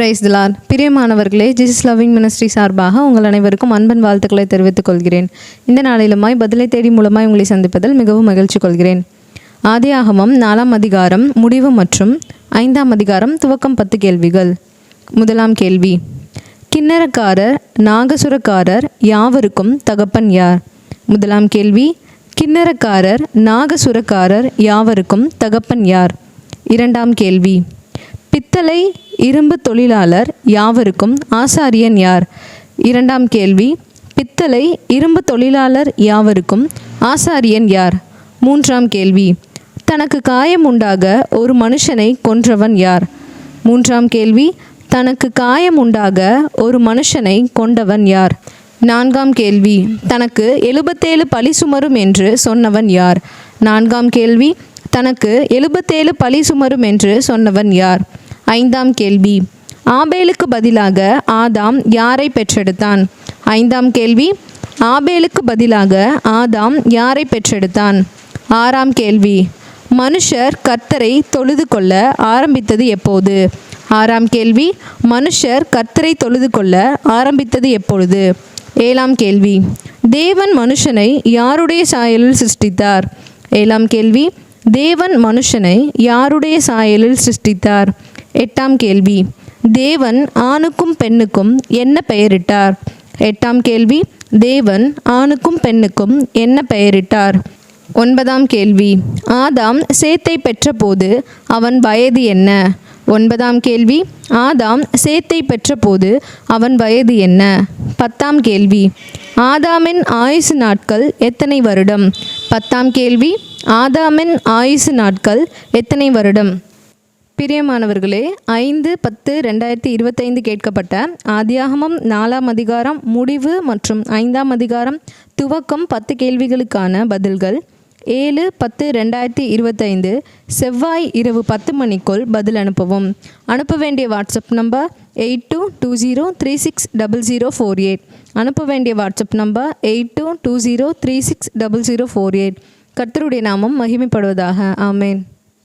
Price திலார் பிரியமானவர்களே Jesus loving ministry சார்பாக உங்கள் அனைவருக்கும் அன்பன் வாழ்த்துக்களை தெரிவித்துக் கொள்கிறேன். இந்த நாளிலுமாய் பதிலை தேடி மூலமாய் உங்களை சந்திப்பதில் மிகவும் மகிழ்ச்சி கொள்கிறேன். ஆதியாகமம் நாலாம் அதிகாரம் முடிவு மற்றும் ஐந்தாம் அதிகாரம் துவக்கம் பத்து கேள்விகள். முதலாம் கேள்வி. கிண்ணறக்காரர் நாகசுரக்காரர் யாவருக்கும் தகப்பன் யார்? முதலாம் கேள்வி. கிண்ணறக்காரர் நாகசுரக்காரர் யாவருக்கும் தகப்பன் யார்? இரண்டாம் கேள்வி. பித்தளை இரும்பு தொழிலாளர் யாவருக்கும் ஆசாரியன் யார்? இரண்டாம் கேள்வி. பித்தளை இரும்பு தொழிலாளர் யாவருக்கும் ஆசாரியன் யார்? மூன்றாம் கேள்வி. தனக்கு காயம் உண்டாக ஒரு மனுஷனை கொன்றவன் யார்? மூன்றாம் கேள்வி. தனக்கு காயம் உண்டாக ஒரு மனுஷனை கொண்டவன் யார்? நான்காம் கேள்வி. தனக்கு எழுபத்தேழு பழி சுமரும் என்று சொன்னவன் யார்? நான்காம் கேள்வி. தனக்கு எழுபத்தேழு பழி சுமரும் என்று சொன்னவன் யார்? ஐந்தாம் கேள்வி. ஆபேலுக்கு பதிலாக ஆதாம் யாரை பெற்றெடுத்தான்? ஐந்தாம் கேள்வி. ஆபேலுக்கு பதிலாக ஆதாம் யாரை பெற்றெடுத்தான்? ஆறாம் கேள்வி. மனுஷர் கர்த்தரை தொழுது கொள்ள ஆரம்பித்தது எப்போது? ஆறாம் கேள்வி. மனுஷர் கர்த்தரை தொழுது கொள்ள ஆரம்பித்தது எப்பொழுது? ஏழாம் கேள்வி. தேவன் மனுஷனை யாருடைய சாயலில் சிருஷ்டித்தார்? ஏழாம் கேள்வி. தேவன் மனுஷனை யாருடைய சாயலில் சிருஷ்டித்தார்? எட்டாம் கேள்வி. தேவன் ஆணுக்கும் பெண்ணுக்கும் என்ன பெயரிட்டார்? எட்டாம் கேள்வி. தேவன் ஆணுக்கும் பெண்ணுக்கும் என்ன பெயரிட்டார்? ஒன்பதாம் கேள்வி. ஆதாம் சேத்தை பெற்றபோது அவன் வயது என்ன? ஒன்பதாம் கேள்வி. ஆதாம் சேத்தை பெற்றபோது அவன் வயது என்ன? பத்தாம் கேள்வி. ஆதாமின் ஆயுசு நாட்கள் எத்தனை வருடம்? பத்தாம் கேள்வி. ஆதாமின் ஆயுசு நாட்கள் எத்தனை வருடம்? பிரியமானவர்களே ஐந்து பத்து ரெண்டாயிரத்தி இருபத்தைந்து கேட்கப்பட்ட ஆதியாகமம் நாலாம் அதிகாரம் முடிவு மற்றும் ஐந்தாம் அதிகாரம் துவக்கம் பத்து கேள்விகளுக்கான பதில்கள். ஏழு பத்து ரெண்டாயிரத்தி இருபத்தைந்து செவ்வாய் இரவு பத்து மணிக்குள் பதில் அனுப்பவும். அனுப்ப வேண்டிய WhatsApp number eight two two zero three six double zero four eight. அனுப்ப வேண்டிய WhatsApp number eight two two zero three six double zero four eight. கர்த்தருடைய நாமம் மகிமைப்படுவதாக. ஆமேன்.